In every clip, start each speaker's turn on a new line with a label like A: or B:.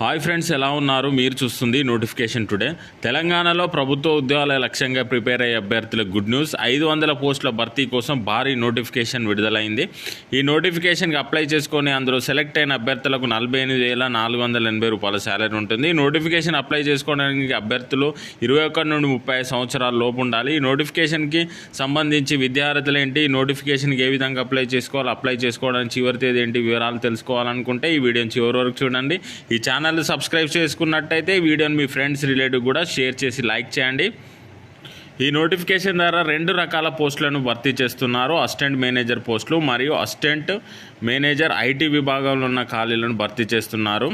A: Hi friends ఎలా ఉన్నారు? మీరు చూస్తుంది నోటిఫికేషన్ టుడే. తెలంగాణలో ప్రభుత్వ ఉద్యోగాల లక్ష్యంగా ప్రిపేర్ అయ్యే అభ్యర్థులకు గుడ్ న్యూస్. ఐదు వందల పోస్టుల భర్తీ కోసం భారీ నోటిఫికేషన్ విడుదలైంది. ఈ నోటిఫికేషన్కి అప్లై చేసుకొని అందులో సెలెక్ట్ అయిన అభ్యర్థులకు నలభై ఎనిమిది వేల నాలుగు వందల ఎనభై రూపాయల శాలరీ ఉంటుంది. ఈ నోటిఫికేషన్ అప్లై చేసుకోవడానికి అభ్యర్థులు ఇరవై ఒకటి నుండి ముప్పై ఐదు సంవత్సరాల లోపు ఉండాలి. ఈ నోటిఫికేషన్కి సంబంధించి విద్యార్థులు ఏంటి ఈ నోటిఫికేషన్కి ఏ విధంగా అప్లై చేసుకోవాలి అప్లై చేసుకోవడానికి చివరి తేదీ ఏంటి వివరాలు తెలుసుకోవాలనుకుంటే ఈ వీడియోని చివరి వరకు చూడండి. ఈ ఛానల్ సబ్స్క్రైబ్ చేసుకున్నట్టయితే ఈ వీడియోని మీ ఫ్రెండ్స్ రిలేటివ్ కూడా షేర్ చేసి లైక్ చేయండి. ఈ నోటిఫికేషన్ ద్వారా రెండు రకాల పోస్టులను భర్తీ చేస్తున్నారు. అసిస్టెంట్ మేనేజర్ పోస్టులు మరియు అసిస్టెంట్ మేనేజర్ ఐటీ విభాగంలో ఉన్న ఖాళీలను భర్తీ చేస్తున్నారు.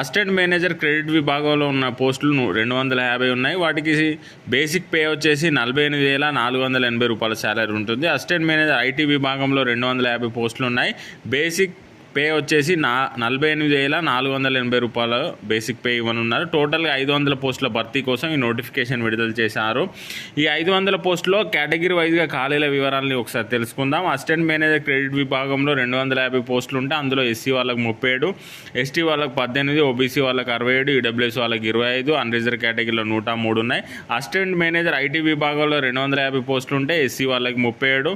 A: అసిస్టెంట్ మేనేజర్ క్రెడిట్ విభాగంలో ఉన్న పోస్టులు రెండు వందల యాభై ఉన్నాయి. వాటికి బేసిక్ పే వచ్చేసి నలభై ఎనిమిది వేల నాలుగు వందల ఎనభై రూపాయల శాలరీ ఉంటుంది. అసిస్టెంట్ మేనేజర్ ఐటీ విభాగంలో రెండు వందల యాభై పోస్టులు ఉన్నాయి. బేసిక్ పే వచ్చేసి నా నలభై ఎనిమిది వేల నాలుగు వందల ఎనభై రూపాయలు బేసిక్ పే ఇవ్వనున్నారు. టోటల్గా ఐదు వందల పోస్టుల భర్తీ కోసం ఈ నోటిఫికేషన్ విడుదల చేశారు. ఈ ఐదు వందల పోస్టులో కేటగిరీ వైజ్గా ఖాళీల వివరాలని ఒకసారి తెలుసుకుందాం. అసిస్టెంట్ మేనేజర్ క్రెడిట్ విభాగంలో రెండు వందల యాభై పోస్టులు ఉంటే అందులో ఎస్సీ వాళ్ళకి ముప్పై ఏడు ఎస్టీ వాళ్ళకి పద్దెనిమిది ఓబీసీ వాళ్ళకి అరవై ఏడు ఈడబ్ల్యూఎస్ వాళ్ళకి ఇరవై ఐదు అన్రిజర్వ్ కేటగిరీలో నూట మూడు ఉన్నాయి. అసిస్టెంట్ మేనేజర్ ఐటీ విభాగంలో రెండు వందల యాభై పోస్టులు ఉంటే ఎస్సీ వాళ్ళకి ముప్పై ఏడు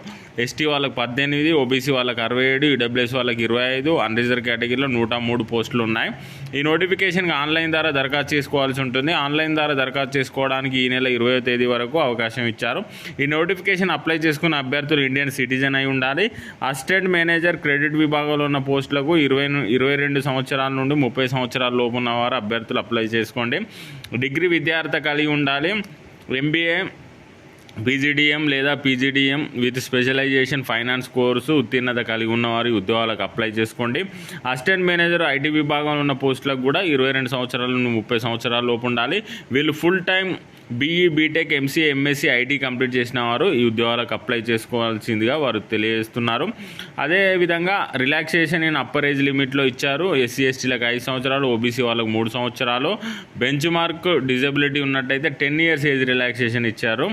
A: ఎస్టీ వాళ్ళకి పద్దెనిమిది ఓబీసీ వాళ్ళకి అరవై ఏడు ఈడబ్ల్యూఎస్ వాళ్ళకి ఇరవై ఐదు అన్రిజర్వ్ కేటగిరీలో నూట మూడు పోస్టులు ఉన్నాయి. ఈ నోటిఫికేషన్కి ఆన్లైన్ ద్వారా దరఖాస్తు చేసుకోవాల్సి ఉంటుంది. ఆన్లైన్ ద్వారా దరఖాస్తు చేసుకోవడానికి ఈ నెల ఇరవై తేదీ వరకు అవకాశం ఇచ్చారు. ఈ నోటిఫికేషన్ అప్లై చేసుకున్న అభ్యర్థులు ఇండియన్ సిటిజన్ అయి ఉండాలి. అసిస్టెంట్ మేనేజర్ క్రెడిట్ విభాగంలో ఉన్న పోస్టులకు ఇరవై ఇరవై రెండు సంవత్సరాల నుండి ముప్పై సంవత్సరాల లోపు ఉన్న వారు అభ్యర్థులు అప్లై చేసుకోండి. డిగ్రీ విద్యార్థి కలిగి ఉండాలి. ఎంబీఏ పీజీడిఎం లేదా PGDM with specialisation finance course ఉత్తీర్ణత కలిగి ఉన్నవారు ఉద్యోగాలకు అప్లై చేసుకోండి. అసిస్టెంట్ మేనేజర్ ఐటీ విభాగంలో ఉన్న పోస్టులకు కూడా ఇరవై రెండు సంవత్సరాల నుండి ముప్పై సంవత్సరాల లోపు ఉండాలి. వీళ్ళు full time BE BTech MC MSc IT complete చేసిన వారు ఈ ఉద్యోగాలకు అప్లై చేసుకోవాల్సిందిగా వారు తెలియజేస్తున్నారు. అదేవిధంగా రిలాక్సేషన్ ఇన్ అప్పర్ ఏజ్ లిమిట్లో ఇచ్చారు. ఎస్సీ ఎస్టీలకు ఐదు సంవత్సరాలు ఓబీసీ వాళ్ళకు మూడు సంవత్సరాలు. బెంచ్ మార్క్ డిజబిలిటీ ఉన్నట్టయితే టెన్ ఇయర్స్ ఏజ్ రిలాక్సేషన్ ఇచ్చారు.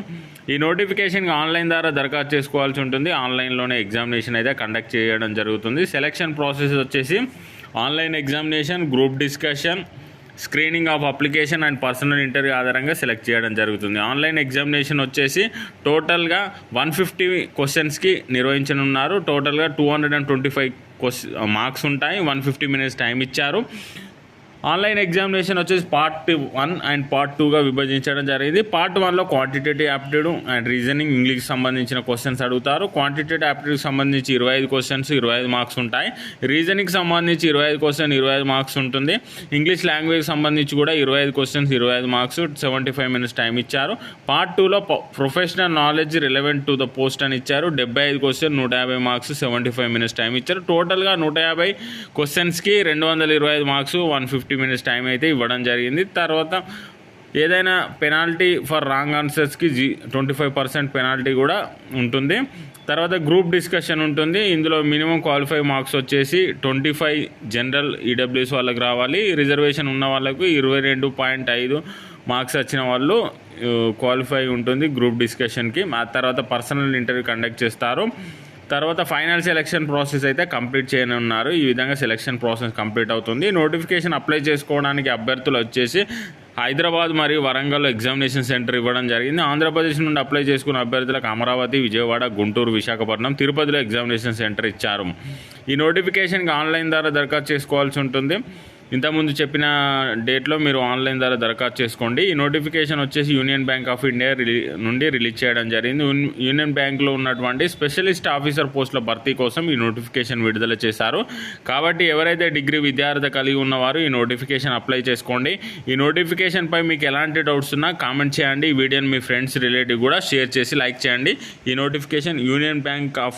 A: ఈ నోటిఫికేషన్కి ఆన్లైన్ ద్వారా దరఖాస్తు చేసుకోవాల్సి ఉంటుంది. ఆన్లైన్లోనే ఎగ్జామినేషన్ అయితే కండక్ట్ చేయడం జరుగుతుంది. సెలక్షన్ ప్రాసెస్ వచ్చేసి online examination group discussion screening of application and personal interview ఆధారంగా సెలెక్ట్ చేయడం జరుగుతుంది. ఆన్లైన్ ఎగ్జామినేషన్ వచ్చేసి టోటల్గా వన్ ఫిఫ్టీ క్వశ్చన్స్కి నిర్వహించనున్నారు. టోటల్గా two hundred and twenty five question marks ఉంటాయి. వన్ ఫిఫ్టీ మినిట్స్ టైం ఇచ్చారు. ఆన్లైన్ ఎగ్జామినేషన్ వచ్చేసి పార్ట్ వన్ అండ్ పార్ట్ టూగా విభజించడం జరిగింది. పార్ట్ వన్లో quantitative aptitude and reasoning English సంబంధించిన క్వశ్చన్స్ అడుగుతారు. క్వాంటిటేటివ్ యాప్టిట్యూడ్కి సంబంధించి ఇరవై ఐదు క్వశ్చన్స్ ఇరవై ఐదు మార్క్స్ ఉంటాయి. రీజనింగ్ సంబంధించి ఇరవై ఐదు క్వశ్చన్ ఇరవై ఐదు మార్క్స్ ఉంటుంది. ఇంగ్లీష్ లాంగ్వేజ్ సంబంధించి కూడా ఇరవై ఐదు క్వశ్చన్స్ ఇరవై ఐదు marks seventy five minutes time ఇచ్చారు పార్ట్ టూలో professional knowledge relevant to the post అని ఇచ్చారు. డెబ్బై ఐదు క్వశ్చన్ నూట యాభై marks seventy five minutes time ఇచ్చారు టోటల్గా నూట యాభై క్వశ్చన్స్కి రెండు వందల ఇరవై ఐదు marks one fifty minutes time అయితే ఇవ్వడం జరిగింది. తర్వాత ఏదైనా పెనాల్టీ ఫర్ రాంగ్ ఆన్సర్స్కి జీ ట్వంటీ ఫైవ్ పర్సెంట్ పెనాల్టీ కూడా ఉంటుంది. తర్వాత గ్రూప్ డిస్కషన్ ఉంటుంది. ఇందులో మినిమం క్వాలిఫై మార్క్స్ వచ్చేసి ట్వంటీ ఫైవ్ జనరల్ ఈడబ్ల్యూఎస్ వాళ్ళకి రావాలి. రిజర్వేషన్ ఉన్న వాళ్ళకు ఇరవై రెండు పాయింట్ ఐదు మార్క్స్ వచ్చిన వాళ్ళు క్వాలిఫై ఉంటుంది గ్రూప్ డిస్కషన్కి. ఆ తర్వాత పర్సనల్ ఇంటర్వ్యూ కండక్ట్ చేస్తారు. తర్వాత ఫైనల్ సెలక్షన్ ప్రాసెస్ అయితే కంప్లీట్ చేయనున్నారు. ఈ విధంగా సెలక్షన్ ప్రాసెస్ కంప్లీట్ అవుతుంది. నోటిఫికేషన్ అప్లై చేసుకోవడానికి అభ్యర్థులు వచ్చేసి హైదరాబాద్ మరియు వరంగల్ ఎగ్జామినేషన్ సెంటర్ ఇవ్వడం జరిగింది. ఆంధ్రప్రదేశ్ నుండి అప్లై చేసుకున్న అభ్యర్థులకు అమరావతి విజయవాడ గుంటూరు విశాఖపట్నం తిరుపతిలో ఎగ్జామినేషన్ సెంటర్ ఇచ్చారు. ఈ నోటిఫికేషన్కి ఆన్లైన్ ద్వారా దరఖాస్తు చేసుకోవాల్సి ఉంటుంది. ఇంతకుముందు చెప్పిన డేట్లో మీరు ఆన్లైన్ ద్వారా దరఖాస్తు చేసుకోండి. ఈ నోటిఫికేషన్ వచ్చేసి యూనియన్ బ్యాంక్ ఆఫ్ ఇండియా నుండి రిలీజ్ చేయడం జరిగింది. యూనియన్ బ్యాంక్లో ఉన్నటువంటి స్పెషలిస్ట్ ఆఫీసర్ పోస్టుల భర్తీ కోసం ఈ నోటిఫికేషన్ విడుదల చేశారు. కాబట్టి ఎవరైతే డిగ్రీ విద్యార్థి కలిగి ఉన్నవారు ఈ నోటిఫికేషన్ అప్లై చేసుకోండి. ఈ నోటిఫికేషన్పై మీకు ఎలాంటి డౌట్స్ ఉన్నా కామెంట్ చేయండి. ఈ వీడియోని మీ ఫ్రెండ్స్ రిలేటివ్ కూడా షేర్ చేసి లైక్ చేయండి. ఈ నోటిఫికేషన్ యూనియన్ బ్యాంక్ ఆఫ్